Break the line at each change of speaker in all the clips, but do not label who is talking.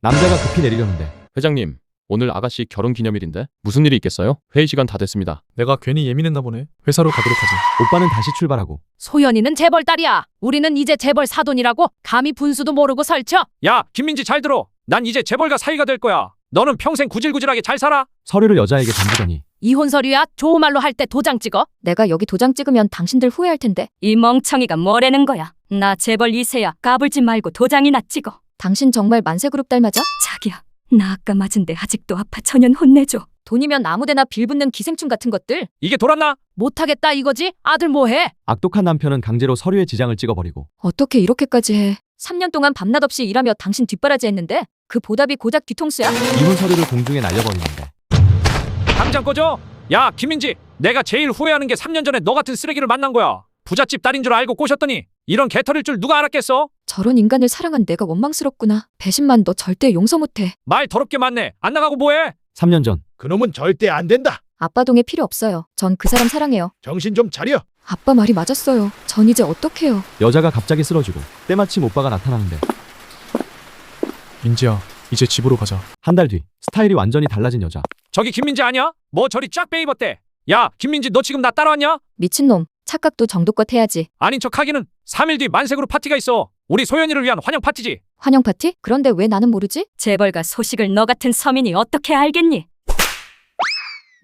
남자가 급히 내리려는데
회장님, 오늘 아가씨 결혼 기념일인데 무슨 일이 있겠어요? 회의 시간 다 됐습니다.
내가 괜히 예민했나 보네. 회사로 가도록 하지.
오빠는 다시 출발하고
소연이는 재벌 딸이야. 우리는 이제 재벌 사돈이라고 감히 분수도 모르고 설쳐.
야, 김민지 잘 들어. 난 이제 재벌가 사이가 될 거야. 너는 평생 구질구질하게 잘 살아.
서류를 여자에게 던지더니
이혼 서류야. 좋은 말로 할 때 도장 찍어.
내가 여기 도장 찍으면 당신들 후회할 텐데.
이 멍청이가 뭐라는 거야? 나 재벌 이세야 까불지 말고 도장이나 찍어.
당신 정말 만세그룹 딸 맞아?
자기야, 나 아까 맞은데 아직도 아파 천연 혼내줘.
돈이면 아무데나 빌붙는 기생충 같은 것들.
이게 돌았나?
못하겠다 이거지? 아들 뭐해?
악독한 남편은 강제로 서류에 지장을 찍어버리고
어떻게 이렇게까지 해? 3년 동안 밤낮 없이 일하며 당신 뒷바라지 했는데 그 보답이 고작 뒤통수야?
이혼 서류를 공중에 날려버리는데
당장 꺼져. 야, 김민지. 내가 제일 후회하는 게 3년 전에 너 같은 쓰레기를 만난 거야. 부잣집 딸인 줄 알고 꼬셨더니 이런 개털일 줄 누가 알았겠어?
저런 인간을 사랑한 내가 원망스럽구나. 배신만 너 절대 용서 못해.
말 더럽게 많네. 안 나가고 뭐해?
3년 전
그놈은 절대 안 된다.
아빠 동의 필요 없어요. 전 그 사람 사랑해요.
정신 좀 차려.
아빠 말이 맞았어요. 전 이제 어떡해요.
여자가 갑자기 쓰러지고 때마침 오빠가 나타나는데
민지야, 이제 집으로 가자.
한 달 뒤 스타일이 완전히 달라진 여자
저기 김민지 아니야? 뭐 저리 쫙 빼입었대. 야, 김민지 너 지금 나 따라왔냐?
미친놈. 착각도 정도껏 해야지.
아닌 척 하기는 3일 뒤 만색으로 파티가 있어. 우리 소연이를 위한 환영 파티지.
환영 파티? 그런데 왜 나는 모르지?
재벌가 소식을 너 같은 서민이 어떻게 알겠니?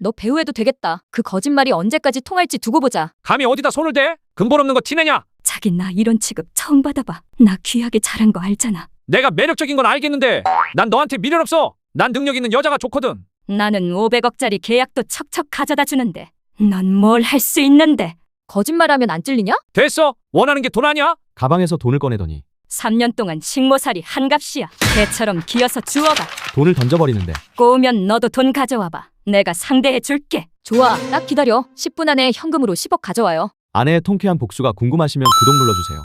너 배우해도 되겠다. 그 거짓말이 언제까지 통할지 두고 보자.
감히 어디다 손을 대? 근본 없는 거 티내냐?
자기 나 이런 취급 처음 받아봐. 나 귀하게 잘한 거 알잖아.
내가 매력적인 건 알겠는데 난 너한테 미련 없어. 난 능력 있는 여자가 좋거든.
나는 500억짜리 계약도 척척 가져다 주는데 넌 뭘 할 수 있는데?
거짓말하면 안 찔리냐?
됐어. 원하는 게 돈 아니야?
가방에서 돈을 꺼내더니
3년 동안 식모살이 한값이야. 개처럼 기어서 주워가.
돈을 던져버리는데
꼬우면 너도 돈 가져와봐. 내가 상대해 줄게.
좋아. 딱 기다려. 10분 안에 현금으로 10억 가져와요.
아내의 통쾌한 복수가 궁금하시면 구독 눌러주세요